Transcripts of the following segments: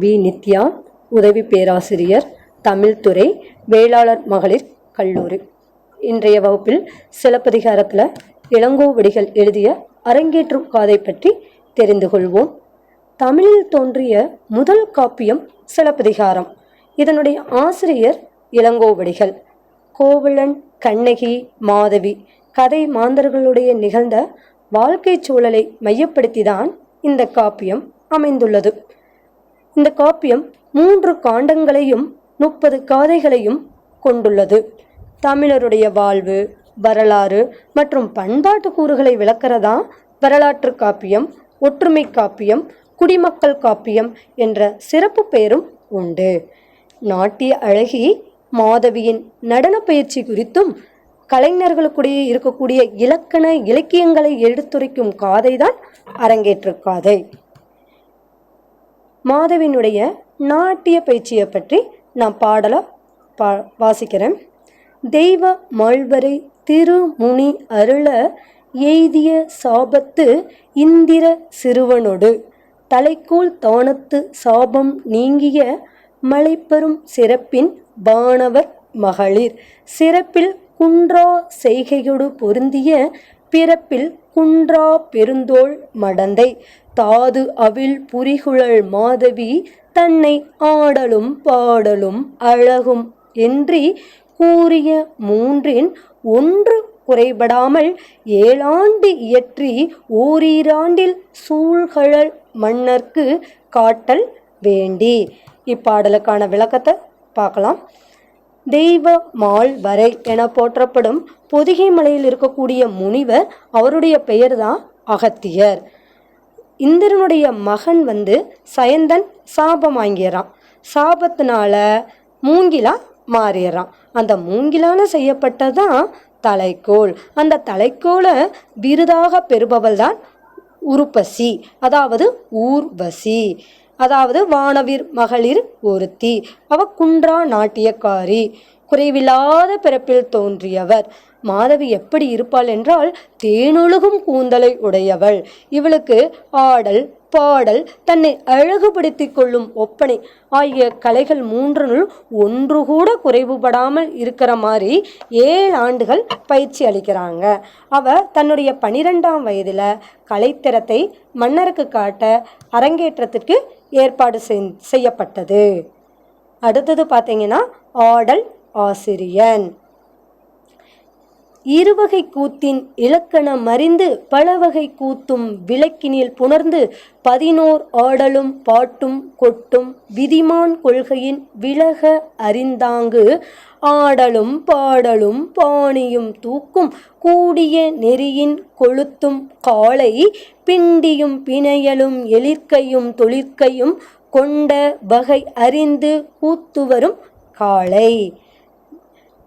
We. Nithya உதவி பேராசிரியர் தமிழ்துறை வேளாளர் மகளிர் கல்லூரி. இன்றைய வகுப்பில் சிலப்பதிகாரத்தில் இளங்கோவடிகள் எழுதிய அரங்கேற்றும் காதை பற்றி தெரிந்து கொள்வோம். தமிழில் தோன்றிய முதல் காப்பியம் சிலப்பதிகாரம். இதனுடைய ஆசிரியர் இளங்கோவடிகள். கோவலன் கண்ணகி மாதவி கதை மாந்தர்களுடைய நிகழ்ந்த வாழ்க்கைச் சூழலை மையப்படுத்திதான் இந்த காப்பியம் அமைந்துள்ளது. இந்த காப்பியம் மூன்று காண்டங்களையும் முப்பது காதைகளையும் கொண்டுள்ளது. தமிழருடைய வாழ்வு வரலாறு மற்றும் பண்பாட்டு கூறுகளை விளக்கிறதா? வரலாற்று காப்பியம் ஒற்றுமை காப்பியம் குடிமக்கள் காப்பியம் என்ற சிறப்பு பெயரும் உண்டு. நாட்டிய அழகி மாதவியின் நடன பயிற்சி குறித்தும் கலைஞர்களுக்குடைய இருக்கக்கூடிய இலக்கண இலக்கியங்களை எடுத்துரைக்கும் காதைதான் அரங்கேற்று காதை. மாதவினுடைய நாட்டிய பயிற்சியை பற்றி நான் பாடலை பா வாசிக்கிறேன். தெய்வ மாழ்வரை திருமுனி அருள எய்திய சாபத்து இந்திர சிறுவனொடு தலைக்கூல் தானத்து சாபம் நீங்கிய மலைப்பெரும் சிறப்பின் வானவர் மகளிர். சிறப்பில் குன்றா செய்கையொடு பொருந்திய பிறப்பில் குன்றா பெருந்தோள் மடந்தை தாது அவிழ் புரிகுழல் மாதவி தன்னை ஆடலும் பாடலும் அழகும் என்றி கூறிய மூன்றின் ஒன்று குறைபடாமல் ஏழாண்டு இயற்றி ஓரீராண்டில் சூழ்கழல் மன்னர்க்கு காட்டல் வேண்டி. இப்பாடலுக்கான விளக்கத்தை பார்க்கலாம். தெய்வ மால் வரை என போற்றப்படும் பொதிகை மலையில் இருக்கக்கூடிய முனிவர் அவருடைய பெயர் தான் அகத்தியர். இந்திரனுடைய மகன் வந்து சயந்தன் சாபம் வாங்கிடுறான் சாபத்தினால மூங்கிலா மாறிடுறான் அந்த மூங்கிலால செய்யப்பட்டதான் தலைக்கோள். அந்த தலைக்கோலை விருதாக பெறுபவள் தான் உருப்பசி அதாவது ஊர்வசி. அதாவது வானவிர் மகளிர் ஒருத்தி. அவ குன்றா நாட்டியக்காரி. குறைவில்லாத பிறப்பில் தோன்றியவர். மாதவி எப்படி இருப்பாள் என்றால் தேனொழுகும் கூந்தலை உடையவள். இவளுக்கு ஆடல் பாடல் தன்னை அழகுபடுத்திக் கொள்ளும் ஒப்பனை ஆகிய கலைகள் மூன்றினுள் ஒன்று கூட குறைவுபடாமல் இருக்கிற மாதிரி ஏழு ஆண்டுகள் பயிற்சி அளிக்கிறாங்க. அவ தன்னுடைய பனிரெண்டாம் வயதில் கலைத்திறத்தை மன்னருக்கு காட்ட அரங்கேற்றத்திற்கு ஏற்பாடு செய்யப்பட்டது. அடுத்தது பார்த்தீங்கன்னா ஆடல் ஆசிரியன். இருவகை கூத்தின் இலக்கணம் அறிந்து பலவகை கூத்தும் விளக்கினில் புணர்ந்து பதினோர் ஆடலும் பாட்டும் கொட்டும் விதிமான் கொள்கையின் விலக அறிந்தாங்கு ஆடலும் பாடலும் பாணியும் தூக்கும் கூடிய நெறியின் கொளுத்தும் காளை பிண்டியும் பிணையலும் எழிற்கையும் தொழிற்கையும் கொண்ட வகை அறிந்து கூத்துவரும் காளை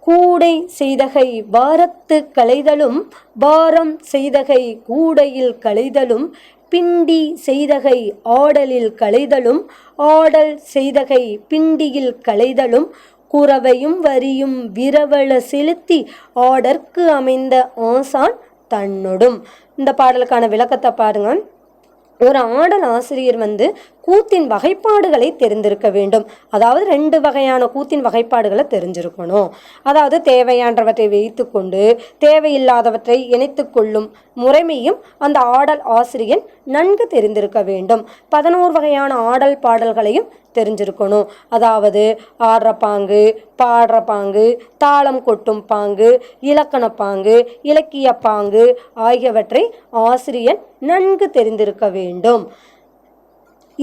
கூடை செய்தகை வாரத்து களைதலும் வாரம் செய்தகை கூடையில் களைதலும் பிண்டி செய்தகை ஆடலில் களைதலும் ஆடல் செய்தகை பிண்டியில் களைதலும் குறவையும் வரியும் விரவள செலுத்தி ஆடற்கு அமைந்த ஆசான் தன்னொடும். இந்த பாடலுக்கான விளக்கத்தை பாருங்க ஒரு ஆடல் ஆசிரியர் வந்து கூத்தின் வகைப்பாடுகளை தெரிந்திருக்க வேண்டும். அதாவது ரெண்டு வகையான கூத்தின் வகைப்பாடுகளை தெரிஞ்சிருக்கணும். அதாவது தேவையானவற்றை வைத்துக்கொண்டு தேவையில்லாதவற்றை இணைத்து கொள்ளும் முறைமையும் அந்த ஆடல் ஆசிரியன் நன்கு தெரிந்திருக்க வேண்டும். பதினோரு வகையான ஆடல் பாடல்களையும் தெரிஞ்சிருக்கணும். அதாவது ஆடுற பாங்கு பாடுற பாங்கு தாளம் கொட்டும் பாங்கு இலக்கண பாங்கு இலக்கிய பாங்கு ஆகியவற்றை ஆசிரியன் நன்கு தெரிந்திருக்க வேண்டும்.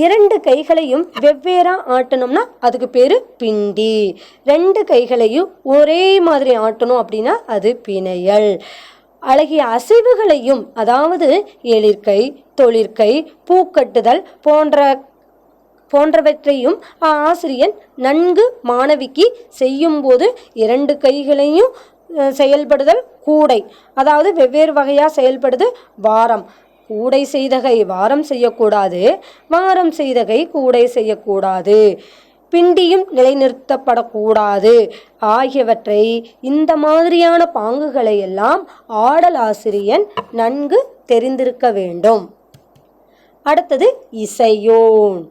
இரண்டு கைகளையும் வெவ்வேறா ஆட்டணும்னா அதுக்கு பேர் பிண்டி. ரெண்டு கைகளையும் ஒரே மாதிரி ஆட்டணும் அப்படின்னா அது பிணையல். அழகிய அசைவுகளையும் அதாவது எழிற்கை தொழிற்கை பூக்கட்டுதல் போன்ற போன்றவற்றையும் ஆசிரியன் நன்கு மாணவிக்கு செய்யும்போது இரண்டு கைகளையும் செயல்படுதல் கூடை அதாவது வெவ்வேறு வகையாக செயல்படுது வாரம். கூடை செய்தகை வாரம் செய்யக்கூடாது வாரம் செய்தகை கூடை செய்யக்கூடாது. பிண்டியும் நிலைநிறுத்தப்படக்கூடாது. ஆகியவற்றை இந்த மாதிரியான பாங்குகளை எல்லாம் ஆடல் ஆசிரியன் நன்கு தெரிந்திருக்க வேண்டும். அடுத்தது இசையோன்.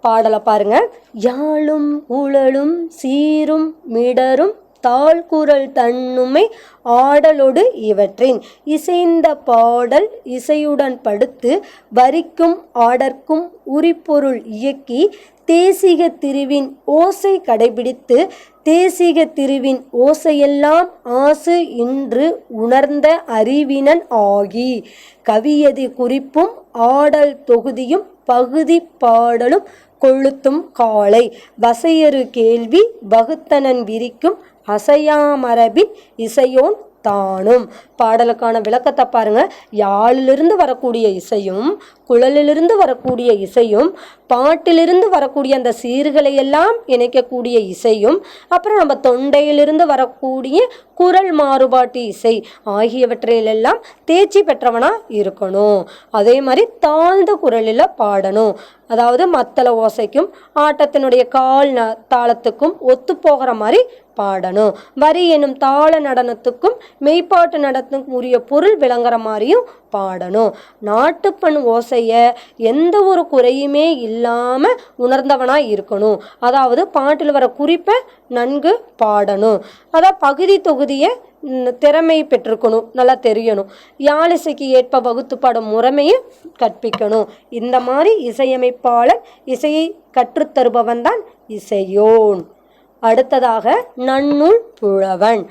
பாடலை பாருங்க. யாழும் உழலும் சீரும் மிடரும் தாழ்குரல் தன்னுமை ஆடலொடு இவற்றின். இசைந்த பாடல் இசையுடன் படுத்து வரிக்கும் ஆடற்கும் உரிப்பொருள் இயக்கி தேசிக திருவின் ஓசை கடைபிடித்து தேசிக திருவின் ஓசையெல்லாம் ஆசு இன்று உணர்ந்த அறிவினன் ஆகி. கவியது குறிப்பும் ஆடல் தொகுதியும் பகுதி பாடலும் கொளுத்தும் காலை. வசையறு கேள்வி வகுத்தனன் விரிக்கும் அசையாமரபின் இசையோன் தானும். பாடலுக்கான விளக்கத்தை பாருங்க. யாழிலிருந்து வரக்கூடிய இசையும் குழலிலிருந்து வரக்கூடிய இசையும் பாட்டிலிருந்து வரக்கூடிய அந்த சீர்களை எல்லாம் இணைக்கக்கூடிய இசையும் அப்புறம் நம்ம தொண்டையிலிருந்து வரக்கூடிய குரல் மாறுபாட்டு இசை ஆகியவற்றிலெல்லாம் தேர்ச்சி பெற்றவனாக இருக்கணும். அதே மாதிரி தாழ்ந்த குரலில் பாடணும். அதாவது மத்தள ஓசைக்கும் ஆட்டத்தினுடைய கால் தாளத்துக்கும் ஒத்து போகிற மாதிரி பாடணும். வரி எனும் தாள நடனத்துக்கும் மெய்ப்பாட்டு நடனத்துக்கும் உரிய பொருள் விளங்குற மாதிரியும் பாடணும். நாட்டுப்பண் ஓசையை எந்த ஒரு குறையுமே இல்லாமல் உணர்ந்தவனாக இருக்கணும். அதாவது பாட்டில் வர குறிப்பை நன்கு பாடணும். அதான் பகுதி தொகுதியை திறமை பெற்றிருக்கணும். நல்லா தெரியணும். யாழிசைக்கு ஏற்ப வகுத்து பாடும் முறைமையை கற்பிக்கணும். இந்த மாதிரி இசையமைப்பாளர் இசையை கற்றுத்தருபவன் தான் இசையோன். அடுத்ததாக நன்னூல் புலவன்.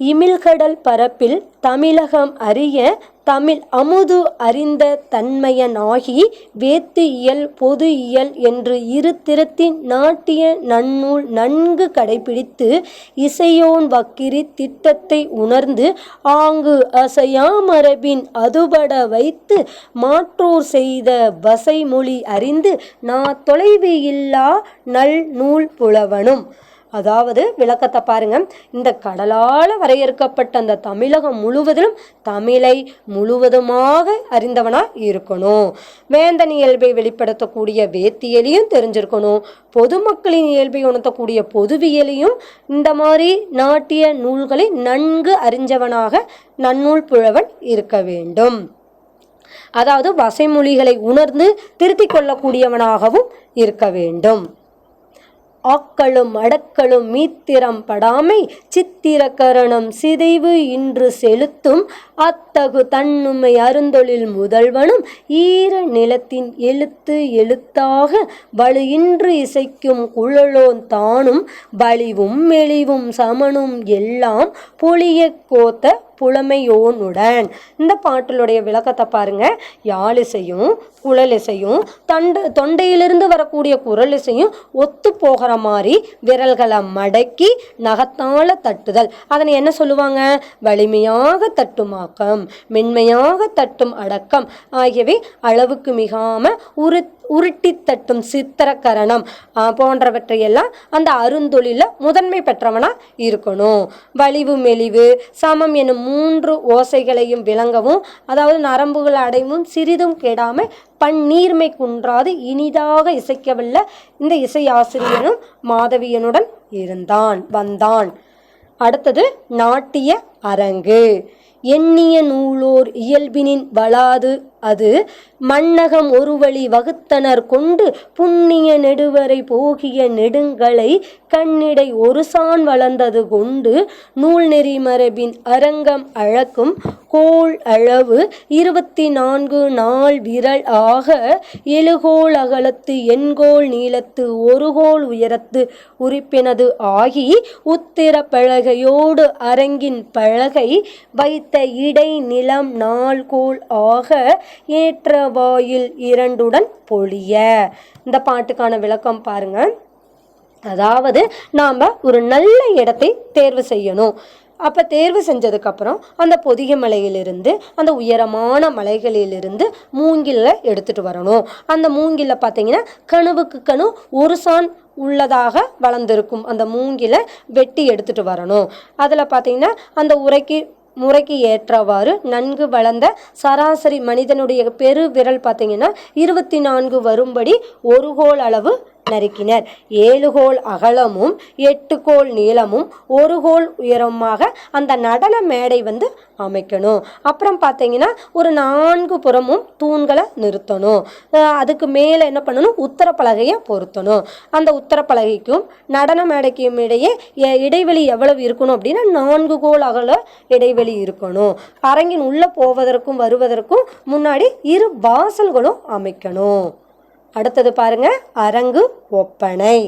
இமிழ்கடல் பரப்பில் தமிழகம் அறிய தமிழ் அமுது அறிந்த தன்மையனாகி வேத்து இயல் பொது இயல் என்று இரு திறத்தின் நாட்டிய நன்னூல் நன்கு கடைபிடித்து இசையோன் வக்கிரி திட்டத்தை உணர்ந்து ஆங்கு அசையாமரபின் அதுபட வைத்து மாற்றோர் செய்த வசைமொழி அறிந்து நா தொலைவு இல்லா நல் நூல் புலவனும். அதாவது விளக்கத்தை பாருங்க. இந்த கடலால் வரையறுக்கப்பட்ட அந்த தமிழகம் முழுவதிலும் தமிழை முழுவதுமாக அறிந்தவனா இருக்கணும். வேந்தன் இயல்பை வெளிப்படுத்தக்கூடிய வேத்தியலையும் தெரிஞ்சிருக்கணும். பொதுமக்களின் இயல்பை உணர்த்தக்கூடிய பொதுவியலையும் இந்த மாதிரி நாட்டிய நூல்களை நன்கு அறிஞ்சவனாக நன்னூல் புலவன் இருக்க வேண்டும். அதாவது வசைமொழிகளை உணர்ந்து திருத்திக் கொள்ளக்கூடியவனாகவும் இருக்க வேண்டும். ஆக்களும் அடக்களும் மீத்திரம் படாமை சித்திரகரணம் சிதைவு இன்று செலுத்தும். அத்தகு தன்னுமை அருந்தொழில் முதல்வனும் ஈர நிலத்தின் எழுத்து எழுத்தாக வலுயின்று இசைக்கும் குழலோன் தானும் வலிவும் மெலிவும் சமனும் எல்லாம் பொழிய கோத்த புலமையோனுடன். இந்த பாட்டிலுடைய விளக்கத்தை பாருங்க. யாழிசையும் குழலிசையும் தண்டு தொண்டையிலிருந்து வரக்கூடிய குரலிசையும் ஒத்து போகிற மாதிரி விரல்களை மடக்கி நகத்தால தட்டுதல். அதனை என்ன சொல்லுவாங்க? வலிமையாக தட்டுமாக்கம் மென்மையாக தட்டும் அடக்கம் ஆகியவை அளவுக்கு மிகாம உரு உருட்டி தட்டும் சித்திரக்கரணம் போன்றவற்றையெல்லாம் அந்த அருந்தொழில முதன்மை பெற்றவனா இருக்கணும். வலிவு மெலிவு சமம் எனும் மூன்று ஓசைகளையும் விளங்கவும் அதாவது நரம்புகள் அடைவும் சிறிதும் கெடாமல் பன்னீர்மை குன்றாது இனிதாக இசைக்கவல்ல இந்த இசையாசிரியனும் மாதவியனுடன் இருந்தான் வந்தான். அடுத்தது நாட்டிய அரங்கு. எண்ணிய நூலோர் இயல்பினின் வளாது அது மன்னகம் ஒரு வழி வகுத்தனர் கொண்டு புண்ணிய நெடுவரை போகிய நெடுங்களை கண்ணிடை ஒரு சான் வளர்ந்தது கொண்டு நூல் நெறி மரபின் அரங்கம் அழக்கும் கோள் அளவு இருபத்தி நான்கு நாள் விரல் ஆக எழுகோள் அகலத்து எண்கோள் நீளத்து ஒரு கோள் உயரத்து உறுப்பினது ஆகி உத்திர பழகையோடு அரங்கின் பலகை வைத்த இடை நிலம் நாள் கோள் ஆக ஏற்ற வாயில் இரண்டுடன் பொழிய. இந்த பாட்டுக்கான விளக்கம் பாருங்க. அதாவது நாம் ஒரு நல்ல இடத்தை தேர்வு செய்யணும். அப்போ தேர்வு செஞ்சதுக்கப்புறம் அந்த பொதிக மலையிலிருந்து அந்த உயரமான மலைகளிலிருந்து மூங்கில்ல எடுத்துகிட்டு வரணும். அந்த மூங்கில்ல பார்த்தீங்கன்னா கணுவுக்கு கணு ஒரு சான் உள்ளதாக வளர்ந்துருக்கும். அந்த மூங்கில வெட்டி எடுத்துகிட்டு வரணும். அதில் பார்த்தீங்கன்னா அந்த உரைக்கு முறைக்கு ஏற்றவாறு நன்கு வளர்ந்த சராசரி மனிதனுடைய பெரு விரல் பார்த்தீங்கன்னா இருபத்தி நான்கு வரும்படி ஒரு கோல் அளவு நறுக்கினர். ஏழு கோல் அகலமும் எட்டு கோல் நீளமும் ஒரு கோல் உயரமாக அந்த நடன மேடை வந்து அமைக்கணும். அப்புறம் பார்த்தீங்கன்னா ஒரு நான்கு புறமும் தூண்களை நிறுத்தணும். அதுக்கு மேலே என்ன பண்ணணும்? உத்தரப்பலகையை பொருத்தணும். அந்த உத்தரப்பலகைக்கும் நடன மேடைக்கும் இடையே இடைவெளி எவ்வளவு இருக்கணும் அப்படின்னா நான்கு கோல் அகல இடைவெளி இருக்கணும். அரங்கின் உள்ளே போவதற்கும் வருவதற்கும் முன்னாடி இரு வாசல்களும் அமைக்கணும். அடுத்தது பாருங்க அரங்கு ஒப்பனை.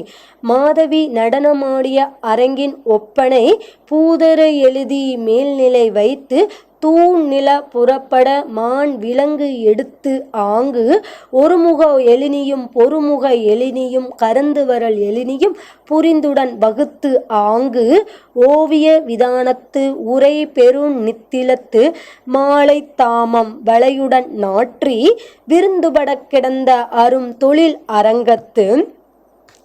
மாதவி நடனமாடிய அரங்கின் ஒப்பனை பூதரை எழுதி மேல்நிலை வைத்து தூண் நில புறப்பட மான் விலங்கு எடுத்து ஆங்கு ஒருமுக எழினியும் பொறுமுக எழினியும் கருந்துவரல் எழினியும் புரிந்துடன் வகுத்து ஆங்கு ஓவிய விதானத்து உரை பெரும் நித்திலத்து மாலை தாமம் வளையுடன் நாற்றி விருந்துபட கிடந்த அரும் தொழில் அரங்கத்து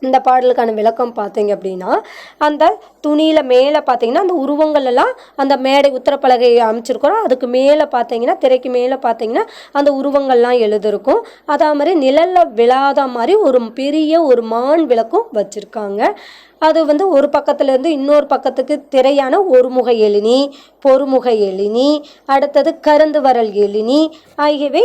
இந்த பாடலுக்கான விளக்கம் பார்த்தீங்க அப்படின்னா அந்த துணியில் மேலே பார்த்தீங்கன்னா அந்த உருவங்கள் எல்லாம் அந்த மேடை உத்தரப்பலகை அமைச்சிருக்கிறோம். அதுக்கு மேலே பார்த்தீங்கன்னா திரைக்கு மேலே பார்த்தீங்கன்னா அந்த உருவங்கள்லாம் எழுதிருக்கும். அதே மாதிரி நிழலில் விழாத மாதிரி ஒரு பெரிய ஒரு மான் விளக்கும் வச்சுருக்காங்க. அது வந்து ஒரு பக்கத்துலேருந்து இன்னொரு பக்கத்துக்கு திரையான ஒருமுக எழினி பொறுமுக எழினி அடுத்தது கருந்து வரல் எழினி ஆகியவை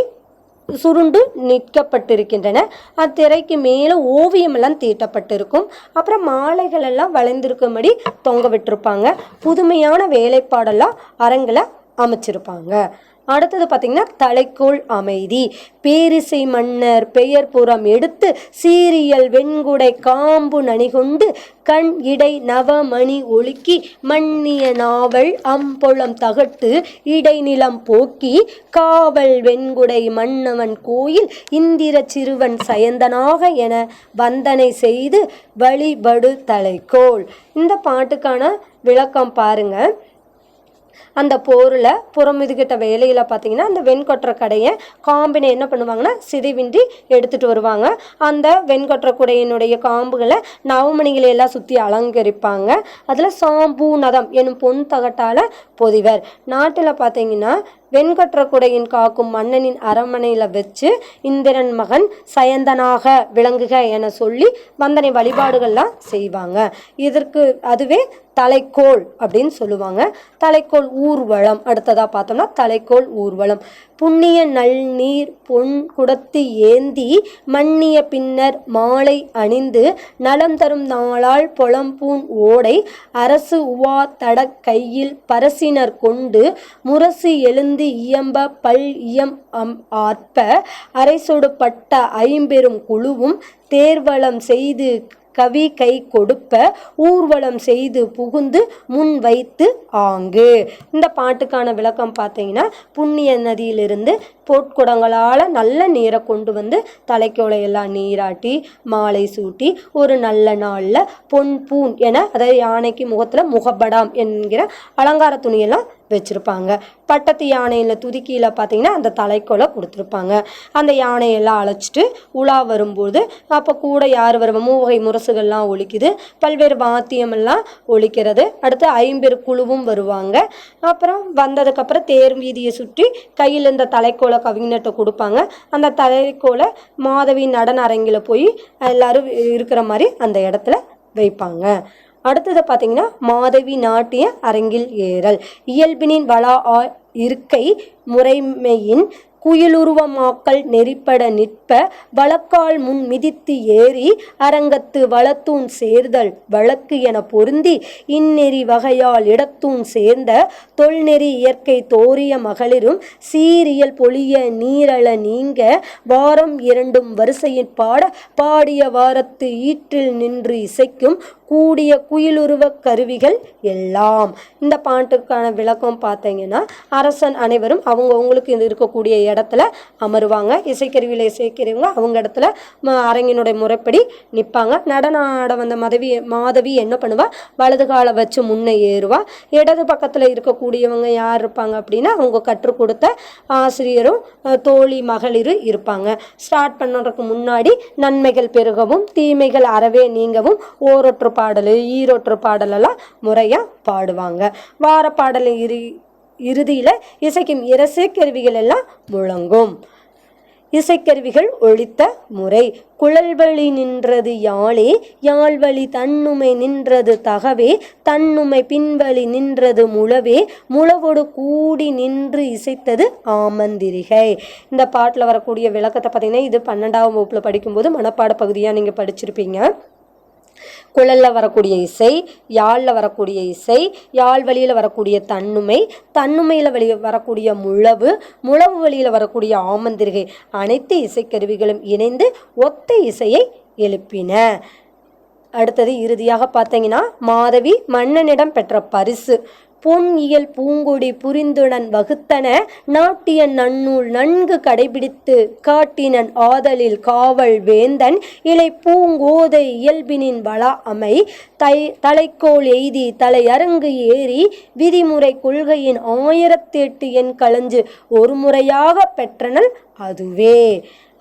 சுருண்டு நிற்கப்பட்டிருக்கின்றன. அத்திரைக்கு மேலே ஓவியமெல்லாம் தீட்டப்பட்டிருக்கும். அப்புறம் மாலைகள் எல்லாம் வளைந்திருக்கும்படி தொங்க விட்டிருப்பாங்க. புதுமையான வேலைப்பாடெல்லாம் அரங்கில் அமைச்சிருப்பாங்க. அடுத்தது பார்த்திங்கன்னா தலைக்கோள் அமைதி. பேரிசை மன்னர் பெயர் புறம் எடுத்து சீரியல் வெண்குடை காம்பு நனிகொண்டு கண் இடை நவமணி ஒழுக்கி மன்னிய நாவல் அம்பொளம் தகட்டு இடைநிலம் போக்கி காவல் வெண்குடை மன்னவன் கோயில் இந்திர சிறுவன் சயந்தனாக என வந்தனை செய்து வழிபடு தலைக்கோள். இந்த பாட்டுக்கான விளக்கம் பாருங்கள் அந்த போரில் புறமுதுகிட்ட வேலையில் பார்த்தீங்கன்னா அந்த வெண்கொற்ற கடையை காம்பினை என்ன பண்ணுவாங்கன்னா சிதைவின்றி எடுத்துட்டு வருவாங்க. அந்த வெண்கொற்ற குடையினுடைய காம்புகளை நவமணிகளை எல்லாம் சுற்றி அலங்கரிப்பாங்க. அதில் சாம்பூநதம் எனும் பொன் தகட்டால் பொதிவர். நாட்டில் பார்த்தீங்கன்னா வெண்கற்ற குடையின் காக்கும் மன்னனின் அரண்மனையில் வச்சு இந்திரன் மகன் சயந்தனாக விளங்குக என சொல்லி வந்தனை வழிபாடுகள்லாம் செய்வாங்க. இதற்கு அதுவே தலைக்கோள் அப்படின்னு சொல்லுவாங்க. தலைக்கோள் ஊர்வலம். அடுத்ததா பார்த்தோம்னா தலைக்கோள் ஊர்வலம். புண்ணிய நல்நீர் பொன் குடத்து ஏந்தி மன்னிய பின்னர் மாலை அணிந்து நலம் தரும் நாளால் புலம்பூன் ஓடை அரசு உவா தட கையில் பரசினர் கொண்டு முரசு எழுந்து இயம்ப பல் இயம் அம் ஆர்ப்ப அரைசொடுப்பட்ட ஐம்பெரும் குழுவும் தேர்வலம் செய்து கவி கை கொடுப்ப ஊர்வலம் செய்து புகுந்து முன் வைத்து ஆங்கு. இந்த பாட்டுக்கான விளக்கம் பார்த்தீங்கன்னா புண்ணிய நதியிலிருந்து பொற்குடங்களால் நல்ல நீரை கொண்டு வந்து தலைக்கோலையெல்லாம் நீராட்டி மாலை சூட்டி ஒரு நல்ல நாளில் பொன் பூன் என அதாவது யானைக்கு முகத்தில் முகப்படாம் என்கிற அலங்கார துணியெல்லாம் வச்சுருப்பாங்க. பட்டத்து யானையில் துதிக்கியில் பார்த்தீங்கன்னா அந்த தலைக்கோலை கொடுத்துருப்பாங்க. அந்த யானையெல்லாம் அழைச்சிட்டு உலா வரும்போது அப்போ கூட யார் வருவா மூவகை முரசுகள்லாம் ஒழிக்குது பல்வேறு வாத்தியமெல்லாம் ஒழிக்கிறது அடுத்து ஐம்பெரு குழுவும் வருவாங்க. அப்புறம் வந்ததுக்கப்புறம் தேர் வீதியை சுற்றி கையில் இந்த தலைக்கோலை கவிஞர்கிட்ட கொடுப்பாங்க. அந்த தலைக்கோலை மாதவி நடன அரங்கில் போய் எல்லாரும் இருக்கிற மாதிரி அந்த இடத்துல வைப்பாங்க. அடுத்தது பார்த்தீங்கன்னா மாதவி நாட்டிய அரங்கில் ஏறல். இயல்பினின் வளா ஆ இருக்கை முறைமையின் குயிலுருவமாக்கல் நெறிப்பட நிற்ப வழக்கால் முன் மிதித்து ஏறி அரங்கத்து வளத்தூண் சேர்தல் வழக்கு என பொருந்தி இந்நெறி வகையால் இடத்தூண் சேர்ந்த தொல்நெறி இயற்கை தோரிய மகளிரும் சீரியல் பொழிய நீரள நீங்க வாரம் இரண்டும் வரிசையின் பாட பாடிய வாரத்து ஈற்றில் நின்று இசைக்கும் கூடிய குயிலுருவ கருவிகள் எல்லாம். இந்த பாட்டுக்கான விளக்கம் பார்த்தீங்கன்னா அரசன் அனைவரும் அவங்க அவங்களுக்கு இது இருக்கக்கூடிய இடத்துல அமருவாங்க. இசைக்கருவியில் இசைக்கிறவங்க அவங்க இடத்துல ம- அரங்கினுடைய முறைப்படி நிற்பாங்க நடன ஆட வந்த மதவி மாதவி என்ன பண்ணுவா? வலது காலை வச்சு முன்னே ஏறுவா. இடது பக்கத்தில் இருக்கக்கூடியவங்க யார் இருப்பாங்க அப்படின்னா அவங்க கற்றுக் கொடுத்த ஆசிரியரும் தோழி மகளிரும் இருப்பாங்க. ஸ்டார்ட் பண்ணுறதுக்கு முன்னாடி நன்மைகள் பெருகவும் தீமைகள் அறவே நீங்கவும் ஓரொற்று பாடல் ஈரோட்டு பாடலெல்லாம் முறையாக பாடுவாங்க. வார பாடல் இரு இறுதியில் இசைக்கும் இரசை கருவிகள் எல்லாம் முழங்கும். இசைக்கருவிகள் ஒழித்த முறை குழல்வழி நின்றது யாழே யாழ்வழி தன்னுமை நின்றது தகவே தன்னுமை பின்வழி நின்றது முழவே முழவோடு கூடி நின்று இசைத்தது ஆமந்திரிகை. இந்த பாட்டில் வரக்கூடிய விளக்கத்தை பார்த்தீங்கன்னா இது பன்னெண்டாம் வகுப்பில் படிக்கும்போது மனப்பாட பகுதியாக நீங்கள் படிச்சிருப்பீங்க. குழலில் வரக்கூடிய இசை யாழில் வரக்கூடிய இசை யாழ் வழியில் வரக்கூடிய தன்னுமை தன்னுமையில் வெளி வரக்கூடிய முழவு முழவு வழியில் வரக்கூடிய ஆமந்திரிகை அனைத்து இசைக்கருவிகளும் இணைந்து ஒத்த இசையை எழுப்பின. அடுத்தது இறுதியாக பார்த்தீங்கன்னா மாதவி மன்னனிடம் பெற்ற பரிசு. பொன் இயல் பூங்கொடி புரிந்துடன் வகுத்தன நாட்டிய நன்னூல் நன்கு கடைபிடித்து காட்டினன் ஆதலில் காவல் வேந்தன் இலை பூங்கோதை இயல்பினின் வளா அமை தை தலைக்கோல் எய்தி தலையரங்கு ஏறி விதிமுறை கொள்கையின் ஆயிரத்தி எட்டு எண் களஞ்சு ஒரு முறையாக பெற்றனள் அதுவே.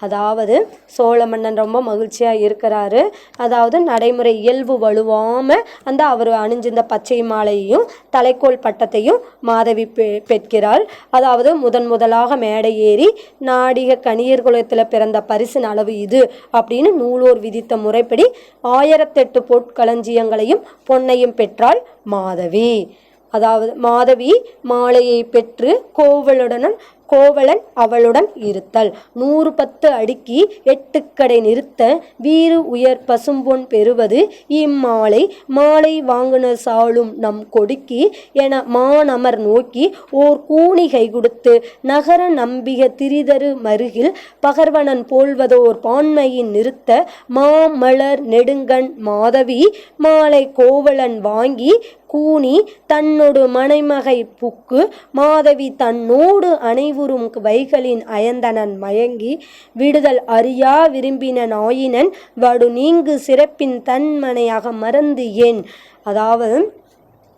அதாவது சோழ மன்னன் ரொம்ப மகிழ்ச்சியாக இருக்கிறாரு. அதாவது நடைமுறை இயல்பு வலுவாமல் அந்த அவர் அணிஞ்சிருந்த பச்சை மாலையையும் தலைக்கோல் பட்டத்தையும் மாதவி பெ பெற்கிறாள் அதாவது முதன் முதலாக மேடை ஏறி நாடிக கணியர் குலத்தில் பிறந்த பரிசின் அளவு இது அப்படின்னு நூலோர் விதித்த முறைப்படி ஆயிரத்தெட்டு பொற்களஞ்சியங்களையும் பொன்னையும் பெற்றாள் மாதவி. அதாவது மாதவி மாலையை பெற்று கோவலுடனும் கோவலன் அவளுடன் இருத்தல். நூறு பத்து அடுக்கி எட்டுக்கடை நிறுத்த வீறு உயர் பசும்பொன் பெறுவது இம்மாலை. மாலை வாங்குனர் சாளும் நம் கொடுக்கி என மானமர் நோக்கி ஓர் கூணிகை கொடுத்து நகர நம்பிக திரிதரு மருகில் பகர்வனன் போல்வதோர் பான்மையின் நிறுத்த மாமலர் நெடுங்கண் மாதவி மாலை கோவலன் வாங்கி கூனி தன்னொடு மனைமகை புக்கு மாதவி தன்னோடு அனைவரும் வைகளின் அயந்தனன் மயங்கி விடுதல் அறியா விரும்பின நாயினன் வடு நீங்கு சிறப்பின் தன்மனையாக மறந்து ஏன்? அதாவது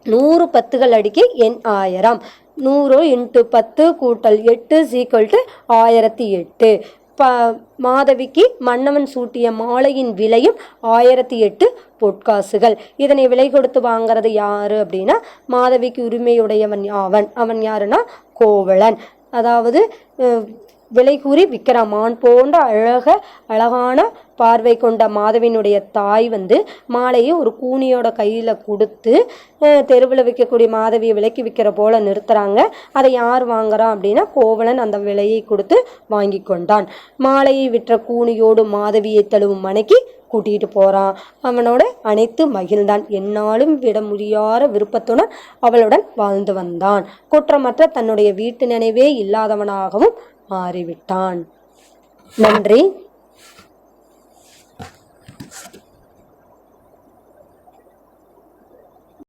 நூறு பத்துகள் அடிக்கு என் ஆயிரம். நூறு இன்ட்டு பத்து கூட்டல் எட்டு சீக்வல் டு ஆயிரத்தி எட்டு. ப மாதவிக்கு மன்னவன் சூட்டிய மாலையின் விலையும் ஆயிரத்தி எட்டு பொற்காசுகள். இதனை விலை கொடுத்து வாங்குறது யாரு அப்படின்னா மாதவிக்கு உரிமையுடையவன் அவன் அவன் யாருன்னா கோவலன். அதாவது விலை கூறி விற்கிறான் மான் போன்ற அழக அழகான பார்வை கொண்ட மாதவியினுடைய தாய் வந்து மாலையை ஒரு கூனியோட கையில் கொடுத்து தெருவில் விற்கக்கூடிய மாதவியை விலைக்கு விற்கிற போல நிறுத்துறாங்க. அதை யார் வாங்குறான் அப்படின்னா கோவலன் அந்த விலையை கொடுத்து வாங்கி கொண்டான். மாலையை விற்ற கூனியோடு மாதவியை தழுவும் மனைக்கு கூட்டிகிட்டு போகிறான் அவனோட அனைத்து மகிழ்ந்தான். என்னாலும் விட முடியாத விருப்பத்துடன் அவளுடன் வாழ்ந்து வந்தான். குற்றமற்ற தன்னுடைய வீட்டு நினைவே இல்லாதவனாகவும் மாறிவிட்டான். நன்றி.